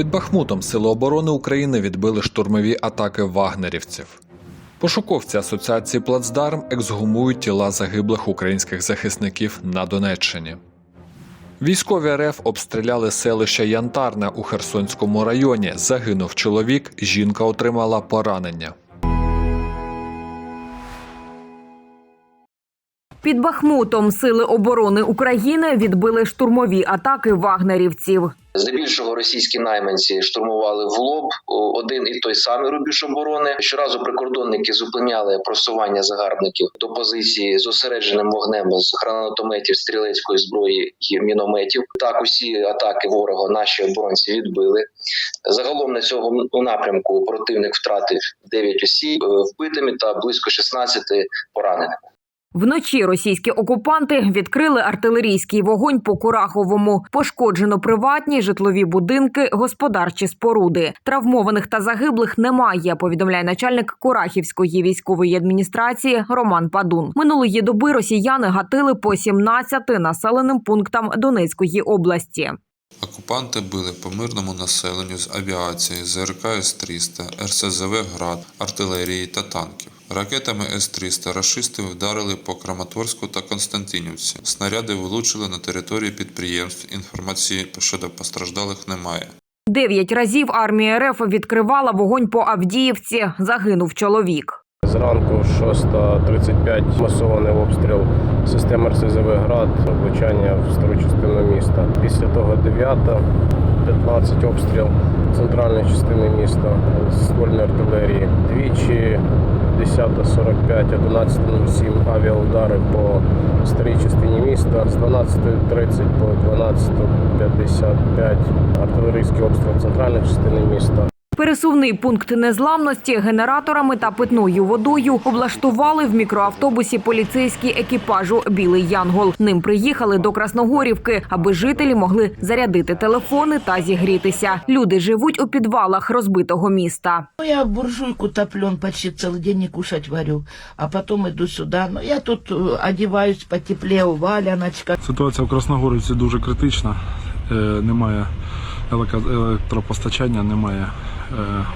Під Бахмутом Сили оборони України відбили штурмові атаки вагнерівців. Пошуковці Асоціації Плацдарм ексгумують тіла загиблих українських захисників на Донеччині. Військові РФ обстріляли селище Янтарне у Херсонському районі. Загинув чоловік, жінка отримала поранення. Під Бахмутом сили оборони України відбили штурмові атаки вагнерівців. Здебільшого російські найманці штурмували в лоб один і той самий рубіж оборони. Щоразу прикордонники зупиняли просування загарбників до позиції з осередженим вогнем з гранатометів, стрілецької зброї і мінометів. Так усі атаки ворога наші оборонці відбили. Загалом на цьому напрямку противник втратив 9 осіб е, вбитими та близько 16 пораненими. Вночі російські окупанти відкрили артилерійський вогонь по Кураховому. Пошкоджено приватні житлові будинки, господарчі споруди. Травмованих та загиблих немає. Повідомляє начальник Курахівської військової адміністрації Роман Падун. Минулої доби росіяни гатили по 17 населеним пунктам Донецької області. Окупанти били по мирному населенню з авіації, ЗРК С-300, РСЗВ «Град», артилерії та танків. Ракетами С-300 рашисти вдарили по Краматорську та Константинівці. Снаряди влучили на території підприємств. Інформації щодо постраждалих немає. Дев'ять разів армія РФ відкривала вогонь по Авдіївці. Загинув чоловік. Зранку 6.35 масований обстріл системи РСЗВ «Град», влучання в стару частину міста. Після того 9.15 обстріл центральної частини міста з ствольної артилерії. Двічі 10.45, 11.07 авіаудари по старій частині міста. З 12.30 по 12.55 артилерійський обстріл центральної частини міста. Пересувний пункт незламності генераторами та питною водою облаштували в мікроавтобусі поліцейський екіпажу Білий Янгол. Ним приїхали до Красногорівки, аби жителі могли зарядити телефони та зігрітися. Люди живуть у підвалах розбитого міста. Ну, я буржуйку топлю, он почти целый день не кушать варю, а потом иду сюда. Ну, я тут э, одеваюсь потеплее, валяночка. Ситуація в Красногорівці дуже критична. Е, Немає електропостачання, немає е,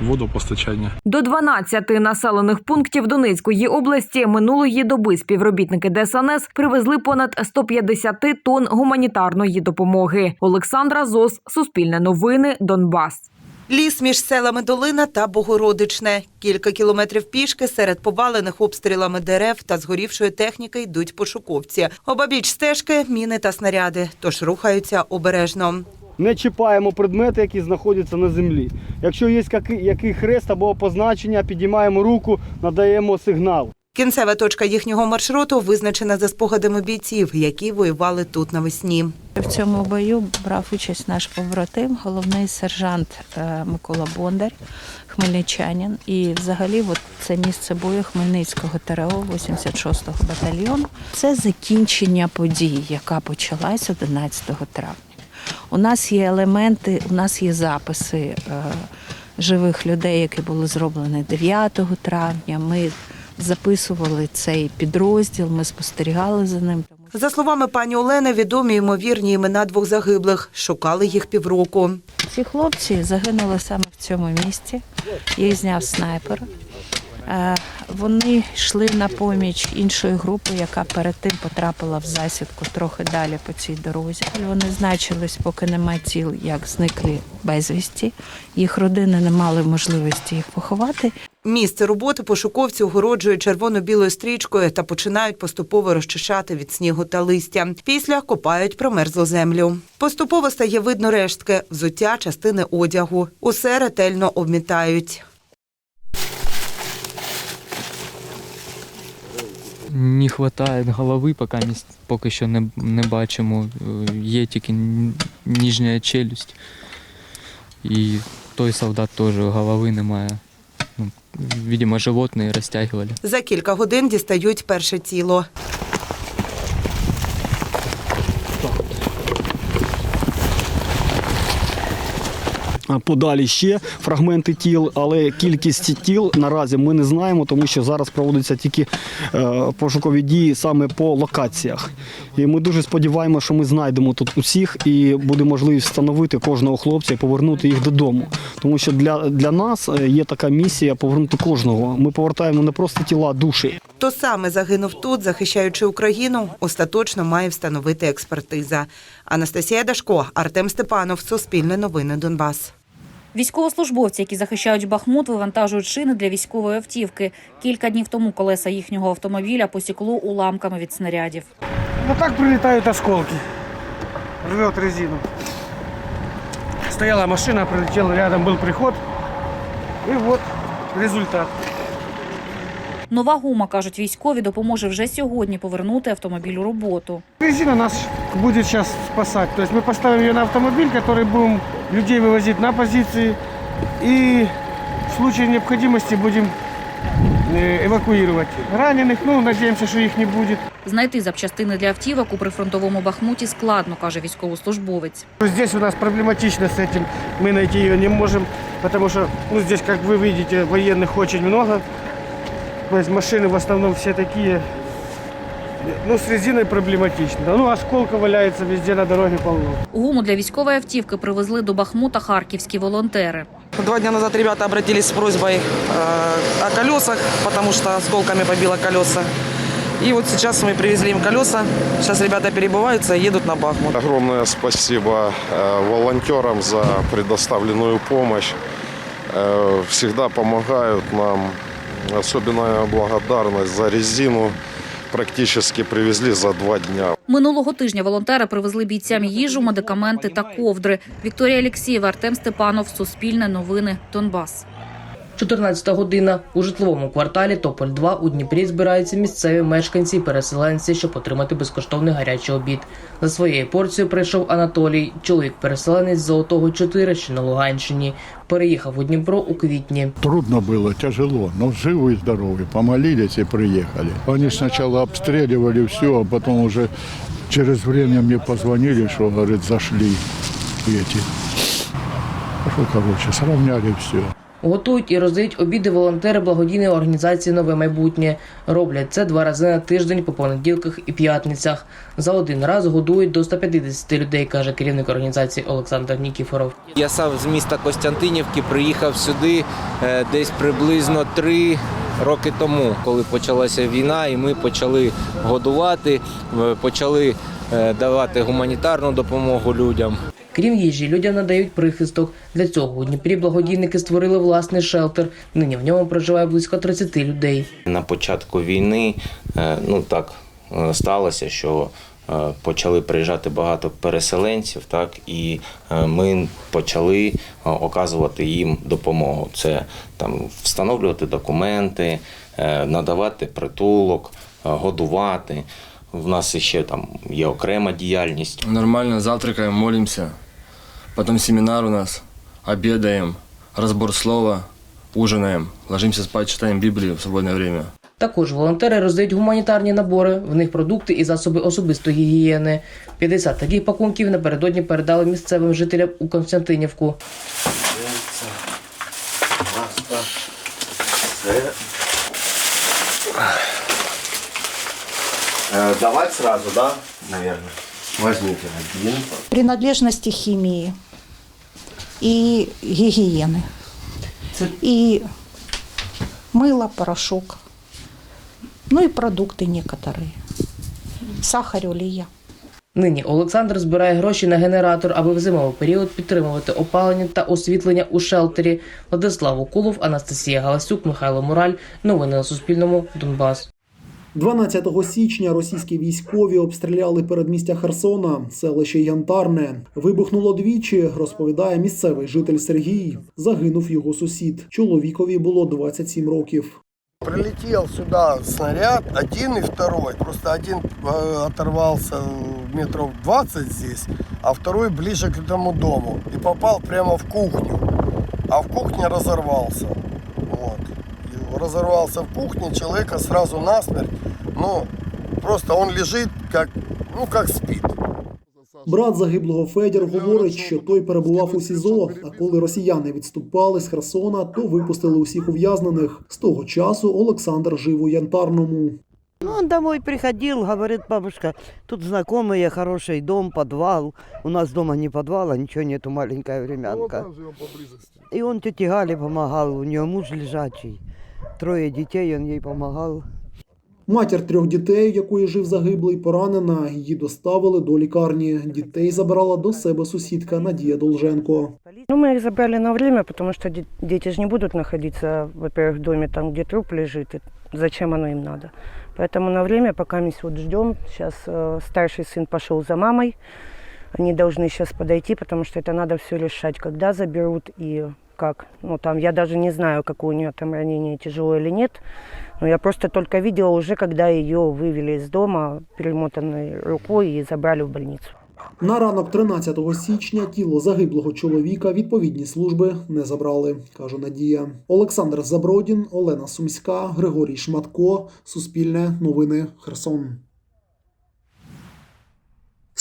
водопостачання. До 12 населених пунктів Донецької області минулої доби співробітники ДСНС привезли понад 150 тонн гуманітарної допомоги. Олександра Зос, Суспільне новини, Донбас. Ліс між селами Долина та Богородичне. Кілька кілометрів пішки серед повалених обстрілами дерев та згорівшої техніки йдуть пошуковці. Обабіч стежки міни та снаряди, тож рухаються обережно. Не чіпаємо предмети, які знаходяться на землі. Якщо є який, який хрест або позначення, підіймаємо руку, надаємо сигнал. Кінцева точка їхнього маршруту визначена за спогадами бійців, які воювали тут навесні. В цьому бою брав участь наш побратим, головний сержант е, Микола Бондар, хмельничанин. І взагалі от це місце бою Хмельницького ТРО 86-го батальйону. Це закінчення події, яка почалась 11 травня. У нас є елементи, у нас є записи е, живих людей, які були зроблені 9 травня. Ми записували цей підрозділ, ми спостерігали за ним. За словами пані Олени, відомі ймовірні імена двох загиблих. Шукали їх півроку. Ці хлопці загинули саме в цьому місці. Їх зняв снайпер. Е, Вони йшли на поміч іншої групи, яка перед тим потрапила в засідку трохи далі по цій дорозі. Вони значились, поки нема тіл, як зникли безвісті. Їх родини не мали можливості їх поховати. Місце роботи пошуковці огороджують червоно-білою стрічкою та починають поступово розчищати від снігу та листя. Після копають промерзлу землю. Поступово стає видно рештки, взуття, частини одягу. Усе ретельно обмітають. Не вистачає голови, поки, поки що не, не бачимо. Е, Є тільки нижня челюсть. І той солдат теж голови немає. Ну, видимо, животні розтягували. За кілька годин дістають перше тіло. Подалі ще фрагменти тіл, але кількість тіл наразі ми не знаємо, тому що зараз проводяться тільки е, пошукові дії саме по локаціях. І ми дуже сподіваємося, що ми знайдемо тут усіх і буде можливість встановити кожного хлопця і повернути їх додому. Тому що для, для нас е, є така місія повернути кожного. Ми повертаємо не просто тіла, а душі. Хто саме загинув тут, захищаючи Україну, остаточно має встановити експертиза. Анастасія Дашко, Артем Степанов, Суспільне новини Донбас. Військовослужбовці, які захищають Бахмут, вивантажують шини для військової автівки. Кілька днів тому колеса їхнього автомобіля посікло уламками від снарядів. Вот так прилетают осколки. Рвет резину. Стояла машина, прилетела, рядом был приход. И вот результат. Нова гума, кажуть військові, допоможе вже сьогодні повернути автомобіль у роботу. Резина нас будет сейчас спасать. То есть мы поставим ее на автомобиль, который будем людей вывозить на позиции. И в случае необходимости будем э, эвакуировать раненых. Ну, надеемся, что их не будет. Знайти запчастини для автівок у прифронтовому Бахмуті складно, каже військовослужбовець. Здесь у нас проблематично с этим. Мы найти ее не можем, потому что ну, здесь, как вы видите, военных очень много. То есть машины в основном все такие. Ну, с резиной проблематично. Ну, осколка валяется везде на дороге полно. Гуму для військової автівки привезли до Бахмута харківські волонтери. Два дня назад ребята обратились с просьбой э, о колесах, потому что осколками побило колеса. И вот сейчас мы привезли им колеса. Сейчас ребята перебываются и едут на Бахмут. Огромное спасибо э, волонтерам за предоставленную помощь. Э, Всегда помогают нам. Особенная благодарность за резину. Практически привезли за два дня. Минулого тижня волонтери привезли бійцям їжу, медикаменти та ковдри. Вікторія Алексієва, Артем Степанов, Суспільне новини, Донбас. 14 година. У житловому кварталі Тополь-2 у Дніпрі збираються місцеві мешканці і переселенці, щоб отримати безкоштовний гарячий обід. За своєю порцією прийшов Анатолій, чоловік-переселенець з Золотого 4, що на Луганщині. Переїхав у Дніпро у квітні. Трудно было, тяжело, но живы и здоровы. Помолились и приехали. Они сначала обстреливали все, а потом уже через время мне позвонили, что, говорит, зашли эти. Что, короче, сравняли все. Готують і роздають обіди волонтери благодійної організації Нове майбутнє. Роблять це два рази на тиждень по понеділках і п'ятницях. За один раз годують до 150 людей, каже керівник організації Олександр Нікіфоров. Я сам з міста Костянтинівки приїхав сюди е, десь приблизно три роки тому, коли почалася війна, і ми почали годувати, е, почали е, давати гуманітарну допомогу людям. Крім їжі, людям надають прихисток. Для цього у Дніпрі благодійники створили власний шелтер. Нині в ньому проживає близько 30 людей. На початку війни е, ну так е, сталося, що е, почали приїжджати багато переселенців, так і ми почали оказувати їм допомогу. Це там встановлювати документи, надавати притулок, годувати. В нас ще там є окрема діяльність. Нормально завтракаем, молимся. Потом семинар у нас, обедаем, разбор слова, ужинаем, ложимся спать, читаем Библию в свободное время. Також волонтери роздають гуманітарні набори, в них продукти і засоби особистої гігієни. 50 таких пакунків напередодні передали місцевим жителям у Константинівку. Давать сразу, да, наверное? Возьмите один. принадлежности химии и гигиены. И мыло, порошок. Ну и продукты некоторые. Сахар, олія. Нині Олександр збирає гроші на генератор, аби в зимовий період підтримувати опалення та освітлення у шелтері. Владислав Укулов, Анастасія Галасюк, Михайло Мураль. Новини на Суспільному. Донбас. 12 січня російські військові обстріляли передмістя Херсона, селище Янтарне. Вибухнуло двічі, розповідає місцевий житель Сергій. Загинув його сусід. Чоловікові було 27 років. Прилетел сюда снаряд, один и второй. Просто один э, оторвался метров 20 здесь, а второй ближе к этому дому. И попал прямо в кухню. А в кухне разорвался. Вот. И в кухне, человека сразу насмерть. Ну, просто он лежит как, ну, как спит. Брат загиблого Федір говорить, що той перебував у СІЗО. А коли росіяни відступали з Херсона, то випустили усіх ув'язнених. З того часу Олександр жив у Янтарному. Ну, он домой приходил, говорит, бабушка, тут знакомые, хороший дом, подвал. У нас дома не подвал, а ничего нету, маленькая времянка. И он тете Гале помогал, у нее муж лежачий. Трое детей, он ей помогал. Матір трьох дітей, в якої жив загиблий, поранена. Її доставили до лікарні. Дітей забрала до себе сусідка Надія Долженко. Ну, мы их забрали на время, потому что де- дети же не будут находиться, во-первых, в доме, там, где труп лежит, и зачем оно им надо. Поэтому на время, пока мы вот ждем, сейчас э, старший сын пошел за мамой, они должны сейчас подойти, потому что это надо все решать, когда заберут и как. Ну, там, я даже не знаю, какое у нее там ранение, тяжелое или нет, но я просто только видела уже, когда ее вывели из дома, перемотанной рукой, и забрали в больницу. На ранок 13 січня тіло загиблого чоловіка відповідні служби не забрали, каже Надія. Олександр Забродін, Олена Сумська, Григорій Шматко. Суспільне новини Херсон.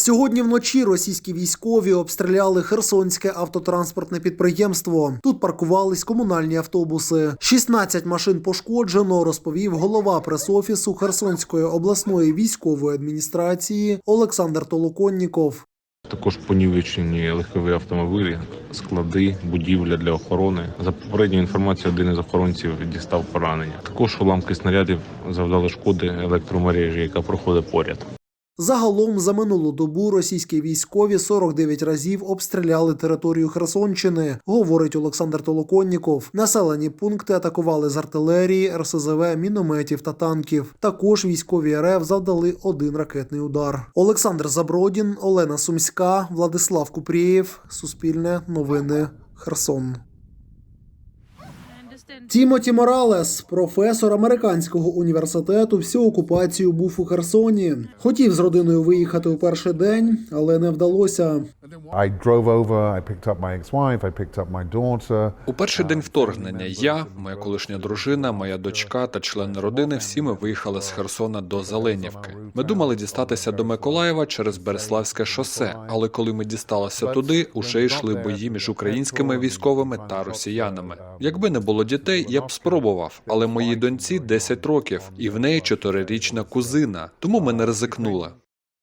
Сьогодні вночі російські військові обстріляли Херсонське автотранспортне підприємство. Тут паркувались комунальні автобуси. 16 машин пошкоджено, розповів голова прес-офісу Херсонської обласної військової адміністрації Олександр Толоконніков. Також понівечені легкові автомобілі, склади, будівля для охорони. За попередньою інформацією, один із охоронців дістав поранення. Також уламки снарядів завдали шкоди електромережі, яка проходить поряд. Загалом за минулу добу російські військові 49 разів обстріляли територію Херсонщини, говорить Олександр Толоконніков. Населені пункти атакували з артилерії, РСЗВ, мінометів та танків. Також військові РФ завдали один ракетний удар. Олександр Забродін, Олена Сумська, Владислав Купрієв. Суспільне новини Херсон. Тімоті Моралес, професор американського університету, всю окупацію був у Херсоні. Хотів з родиною виїхати у перший день, але не вдалося. У перший день вторгнення я, моя колишня дружина, моя дочка та члени родини всі ми виїхали з Херсона до Зеленівки. Ми думали дістатися до Миколаєва через Береславське шосе, але коли ми дісталися туди, уже йшли бої між українськими військовими та росіянами. Якби не було дітей, я б спробував, але моїй доньці 10 років, і в неї чотирирічна кузина, тому ми не ризикнули.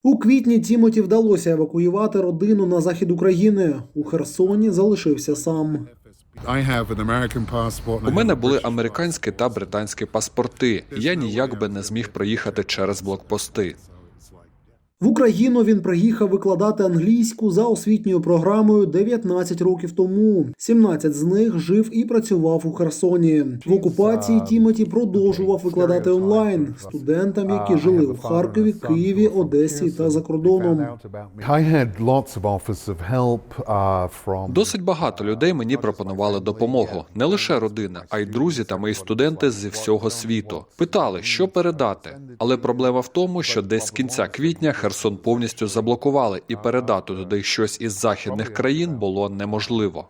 У квітні Тімоті вдалося евакуювати родину на захід України. У Херсоні залишився сам. У мене були американські та британські паспорти. Я ніяк би не зміг проїхати через блокпости. В Україну він приїхав викладати англійську за освітньою програмою 19 років тому. 17 з них жив і працював у Херсоні. В окупації Тімоті продовжував викладати онлайн студентам, які жили у Харкові, Києві, Одесі та за кордоном. Uh, Досить багато людей мені пропонували допомогу, не лише родина, а й друзі та мої студенти зі всього світу. Питали, що передати. Але проблема в тому, що десь з кінця квітня Херсон повністю заблокували, і передати туди щось із західних країн було неможливо.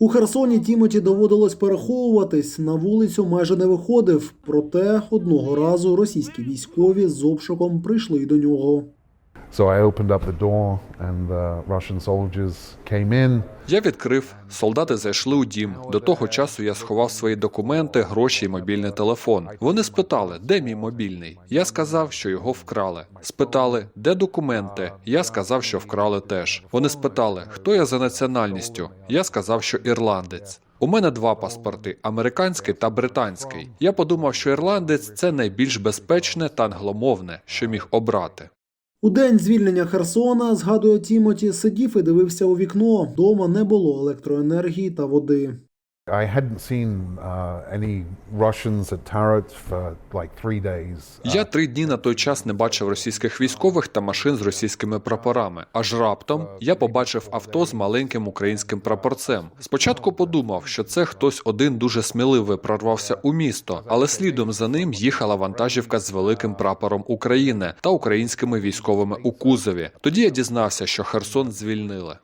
У Херсоні Тімоті доводилось переховуватись. На вулицю майже не виходив. Проте одного разу російські військові з обшуком прийшли до нього. Я відкрив, солдати зайшли у дім. До того часу я сховав свої документи, гроші і мобільний телефон. Вони спитали, де мій мобільний. Я сказав, що його вкрали. Спитали, де документи. Я сказав, що вкрали теж. Вони спитали, хто я за національністю. Я сказав, що ірландець. У мене два паспорти американський та британський. Я подумав, що ірландець це найбільш безпечне та англомовне, що міг обрати. У день звільнення Херсона, згадує Тімоті, сидів і дивився у вікно. Дома не було електроенергії та води. I hadn't seen uh, any Russians at Tarat for like three days. Я три дні на той час не бачив російських військових та машин з російськими прапорами. Аж раптом я побачив авто з маленьким українським прапорцем. Спочатку подумав, що це хтось один дуже сміливий прорвався у місто, але слідом за ним їхала вантажівка з великим прапором України та українськими військовими у кузові. Тоді я дізнався, що Херсон звільнили.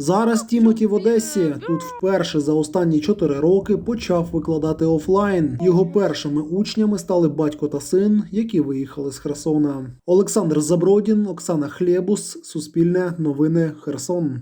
Зараз Тімоті в Одесі тут вперше за останні чотири роки почав викладати офлайн. Його першими учнями стали батько та син, які виїхали з Херсона. Олександр Забродін, Оксана Хлєбус, Суспільне новини Херсон.